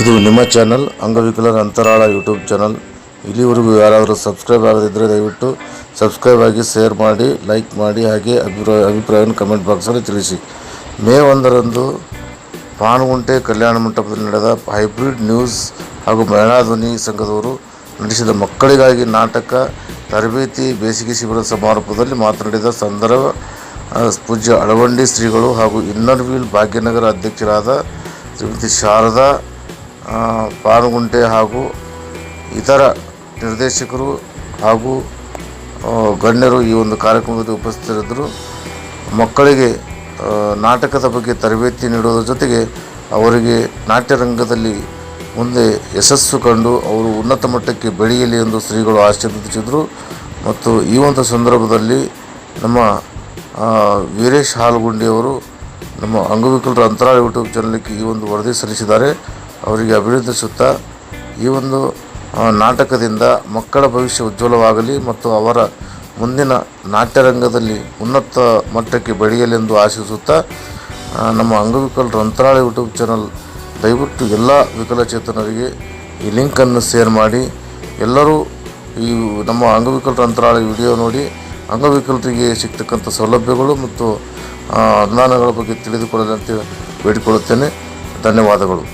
ಇದು ನಿಮ್ಮ ಚಾನಲ್ ಅಂಗವಿಕಲರ ಅಂತರಾಳ ಯೂಟ್ಯೂಬ್ ಚಾನಲ್ ಇಲ್ಲಿವರೆಗೂ ಯಾರಾದರೂ ಸಬ್ಸ್ಕ್ರೈಬ್ ಆಗದಿದ್ದರೆ ದಯವಿಟ್ಟು ಸಬ್ಸ್ಕ್ರೈಬ್ ಆಗಿ ಶೇರ್ ಮಾಡಿ ಲೈಕ್ ಮಾಡಿ, ಹಾಗೆ ಅಭಿಪ್ರಾಯ, ಅಭಿಪ್ರಾಯವನ್ನು ಕಮೆಂಟ್ ಬಾಕ್ಸಲ್ಲಿ ತಿಳಿಸಿ. ಮೇ ಒಂದರಂದು ಪಾನುಗುಂಟೆ ಕಲ್ಯಾಣ ಮಂಟಪದಲ್ಲಿ ನಡೆದ ಹೈಬ್ರಿಡ್ ನ್ಯೂಸ್ ಹಾಗೂ ಮಹಿಳಾ ಧ್ವನಿ ಸಂಘದವರು ನಡೆಸಿದ ಮಕ್ಕಳಿಗಾಗಿ ನಾಟಕ, ತರಬೇತಿ, ಬೇಸಿಗೆ ಶಿಬಿರ ಸಮಾರೋಪದಲ್ಲಿ ಮಾತನಾಡಿದ ಸಂದರ್ಭ ಪೂಜ್ಯ ಅಳವಂಡಿ ಶ್ರೀಗಳು ಹಾಗೂ ಇನ್ನರ್ ವೀಲ್ ಭಾಗ್ಯನಗರ ಅಧ್ಯಕ್ಷರಾದ ಶ್ರೀಮತಿ ಶಾರದಾ ಪಾನುಗುಂಟೆ ಹಾಗೂ ಇತರ ನಿರ್ದೇಶಕರು ಹಾಗೂ ಗಣ್ಯರು ಈ ಒಂದು ಕಾರ್ಯಕ್ರಮದಲ್ಲಿ ಉಪಸ್ಥಿತರಿದ್ದರು. ಮಕ್ಕಳಿಗೆ ನಾಟಕದ ಬಗ್ಗೆ ತರಬೇತಿ ನೀಡುವುದರ ಜೊತೆಗೆ ಅವರಿಗೆ ನಾಟ್ಯರಂಗದಲ್ಲಿ ಮುಂದೆ ಯಶಸ್ಸು ಕಂಡು ಅವರು ಉನ್ನತ ಮಟ್ಟಕ್ಕೆ ಬೆಳೆಯಲಿ ಎಂದು ಶ್ರೀಗಳು ಆಶೀರ್ವದಿಸಿದರು. ಮತ್ತು ಈ ಒಂದು ಸಂದರ್ಭದಲ್ಲಿ ನಮ್ಮ ವೀರೇಶ್ ಹಾಲ್ಗುಂಡಿಯವರು ನಮ್ಮ ಅಂಗವಿಕಲರ ಅಂತರಾಳ ಯೂಟ್ಯೂಬ್ ಚಾನಲ್ಗೆ ಈ ಒಂದು ವರದಿ ಸಲ್ಲಿಸಿದ್ದಾರೆ. ಅವರಿಗೆ ಅಭಿನಂದಿಸುತ್ತಾ ಈ ಒಂದು ನಾಟಕದಿಂದ ಮಕ್ಕಳ ಭವಿಷ್ಯ ಉಜ್ವಲವಾಗಲಿ ಮತ್ತು ಅವರ ಮುಂದಿನ ನಾಟ್ಯರಂಗದಲ್ಲಿ ಉನ್ನತ ಮಟ್ಟಕ್ಕೆ ಬೆಳೆಯಲೆಂದು ಆಶಿಸುತ್ತಾ ನಮ್ಮ ಅಂಗವಿಕಲರ ಅಂತರಾಳ ಯೂಟ್ಯೂಬ್ ಚಾನಲ್ ದಯವಿಟ್ಟು ಎಲ್ಲ ವಿಕಲಚೇತನರಿಗೆ ಈ ಲಿಂಕನ್ನು ಶೇರ್ ಮಾಡಿ. ಎಲ್ಲರೂ ಈ ನಮ್ಮ ಅಂಗವಿಕಲರ ಅಂತರಾಳ ವಿಡಿಯೋ ನೋಡಿ, ಅಂಗವಿಕಲರಿಗೆ ಸಿಗ್ತಕ್ಕಂಥ ಸೌಲಭ್ಯಗಳು ಮತ್ತು ಅನುದಾನಗಳ ಬಗ್ಗೆ ತಿಳಿದುಕೊಳ್ಳದಂತೆ ಬೇಡಿಕೊಳ್ಳುತ್ತೇನೆ. ಧನ್ಯವಾದಗಳು.